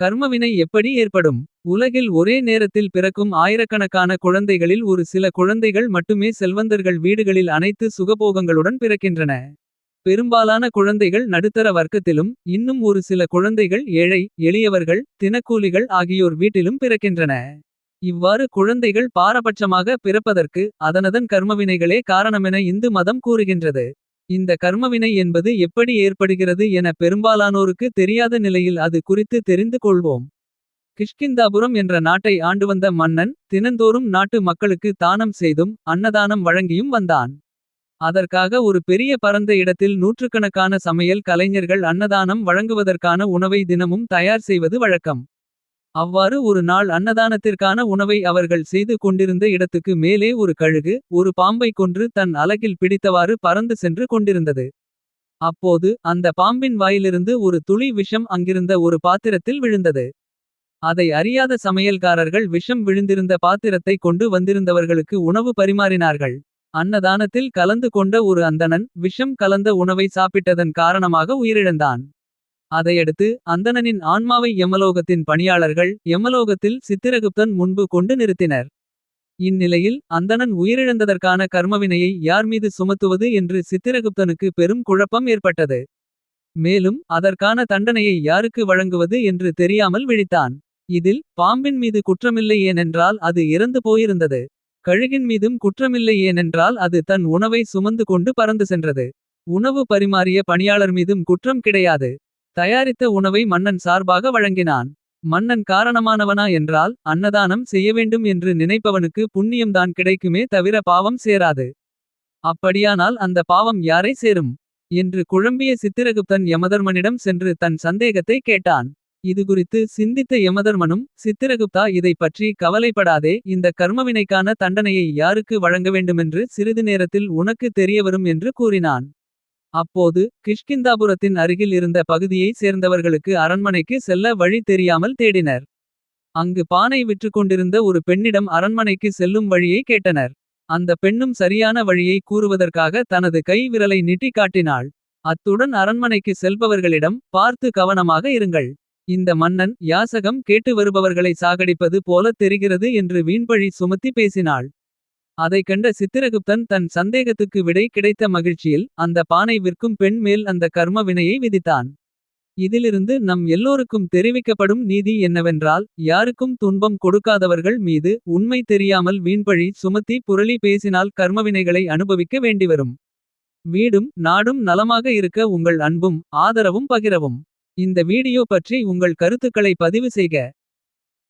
கர்மவினை எப்படி ஏற்படும். உலகில் ஒரே நேரத்தில் பிறக்கும் ஆயிரக்கணக்கான குழந்தைகளில். ஒரு சில குழந்தைகள் மட்டுமே செல்வந்தர்கள் வீடுகளில். அனைத்து சுகபோகங்களுடன் பிறக்கின்றன. பெரும்பாலான குழந்தைகள் நடுத்தர வர்க்கத்திலும். இன்னும் ஒரு சில குழந்தைகள் ஏழை எளியவர்கள். தினக்கூலிகள் ஆகியோர் வீட்டிலும் பிறக்கின்றன. இவ்வாறு குழந்தைகள் பாரபட்சமாக பிறப்பதற்கு. அதனதன் கர்மவினைகளே காரணமென இந்து மதம் கூறுகின்றது. இந்த கர்மவினை என்பது எப்படி ஏற்படுகிறது என பெரும்பாலானோருக்கு தெரியாத நிலையில் அது குறித்து தெரிந்து கொள்வோம். கிஷ்கிந்தாபுரம் என்ற நாட்டை ஆண்டுவந்த மன்னன். தினந்தோறும் நாட்டு மக்களுக்கு தானம் செய்தும். அன்னதானம் வழங்கியும் வந்தான். அதற்காக ஒரு பெரிய பரந்த இடத்தில் நூற்றுக்கணக்கான சமையல் கலைஞர்கள் அன்னதானம் வழங்குவதற்கான உணவை தினமும் தயார் செய்வது வழக்கம். அவ்வாறு ஒரு நாள் அன்னதானத்திற்கான உணவை அவர்கள் செய்து கொண்டிருந்த இடத்துக்கு மேலே ஒரு கழுகு. ஒரு பாம்பைக் கொன்று தன் அலகில் பிடித்தவாறு பறந்து சென்று கொண்டிருந்தது. அப்போது அந்த பாம்பின் வாயிலிருந்து ஒரு துளி விஷம் அங்கிருந்த ஒரு பாத்திரத்தில் விழுந்தது. அதை அறியாத சமையல்காரர்கள் விஷம் விழுந்திருந்த பாத்திரத்தை கொண்டு வந்திருந்தவர்களுக்கு உணவு பரிமாறினார்கள். அன்னதானத்தில் கலந்து கொண்ட ஒரு அந்தணன் விஷம் கலந்த உணவை சாப்பிட்டதன் காரணமாக உயிரிழந்தான். அதையடுத்து அந்தணனின் ஆன்மாவை யமலோகத்தின் பணியாளர்கள். யமலோகத்தில் சித்திரகுப்தன் முன்பு கொண்டு நிறுத்தினர். இந்நிலையில் அந்தணன் உயிரிழந்ததற்கான கர்மவினையை யார் மீது சுமத்துவது என்று சித்திரகுப்தனுக்கு பெரும் குழப்பம் ஏற்பட்டது. மேலும் அதற்கான தண்டனையை யாருக்கு வழங்குவது என்று தெரியாமல் விழித்தான். இதில் பாம்பின் மீது குற்றமில்லை ஏனென்றால் அது இறந்து போயிருந்தது. கழுகின் மீதும் குற்றமில்லை ஏனென்றால் அது தன் உணவை சுமந்து கொண்டு பறந்து சென்றது. உணவு பரிமாறிய பணியாளர் மீதும் குற்றம் கிடையாது. தயாரித்த உணவை மன்னன் சார்பாக வழங்கினான். மன்னன் காரணமானவனா என்றால் அன்னதானம் செய்ய வேண்டும் என்று நினைப்பவனுக்கு புண்ணியம்தான் கிடைக்குமே தவிர பாவம் சேராது. அப்படியானால் அந்த பாவம் யாரை சேரும். என்று குழம்பிய சித்திரகுப்தன் யமதர்மனிடம் சென்று தன் சந்தேகத்தை கேட்டான். இதுகுறித்து சிந்தித்த யமதர்மனும் சித்திரகுப்தா இதைப் பற்றி கவலைப்படாதே. இந்த கர்மவினைக்கான தண்டனையை யாருக்கு வழங்க வேண்டுமென்று சிறிது நேரத்தில் உனக்கு தெரியவரும் என்று கூறினான். அப்போது கிஷ்கிந்தாபுரத்தின் அருகில் இருந்த பகுதியை சேர்ந்தவர்களுக்கு அரண்மனைக்கு செல்ல வழி தெரியாமல் தேடினர். அங்கு பானை விற்றுக்கொண்டிருந்த ஒரு பெண்ணிடம் அரண்மனைக்கு செல்லும் வழியை கேட்டனர். அந்த பெண்ணும் சரியான வழியை கூறுவதற்காக தனது கை விரலை நீட்டி காட்டினாள். அத்துடன் அரண்மனைக்கு செல்பவர்களிடம் பார்த்து கவனமாக இருங்கள். இந்த மன்னன் யாசகம் கேட்டு வருபவர்களை சாகடிப்பது போலத் தெரிகிறது என்று வீண்பழி சுமத்தி பேசினாள். அதைக் கண்ட சித்திரகுப்தன் தன் சந்தேகத்துக்கு விடை கிடைத்த மகிழ்ச்சியில். அந்த பானை விற்கும் பெண் மேல் அந்த கர்ம வினையை விதித்தான். இதிலிருந்து நம் எல்லோருக்கும் தெரிவிக்கப்படும் நீதி என்னவென்றால். யாருக்கும் துன்பம் கொடுக்காதவர்கள் மீது உண்மை தெரியாமல் வீண்பழி சுமத்தி புரளி பேசினால் கர்மவினைகளை அனுபவிக்க வேண்டிவரும். வீடும் நாடும் நலமாக இருக்க உங்கள் அன்பும் ஆதரவும் பகிரவும். இந்த வீடியோ பற்றி உங்கள் கருத்துக்களை பதிவு செய்க.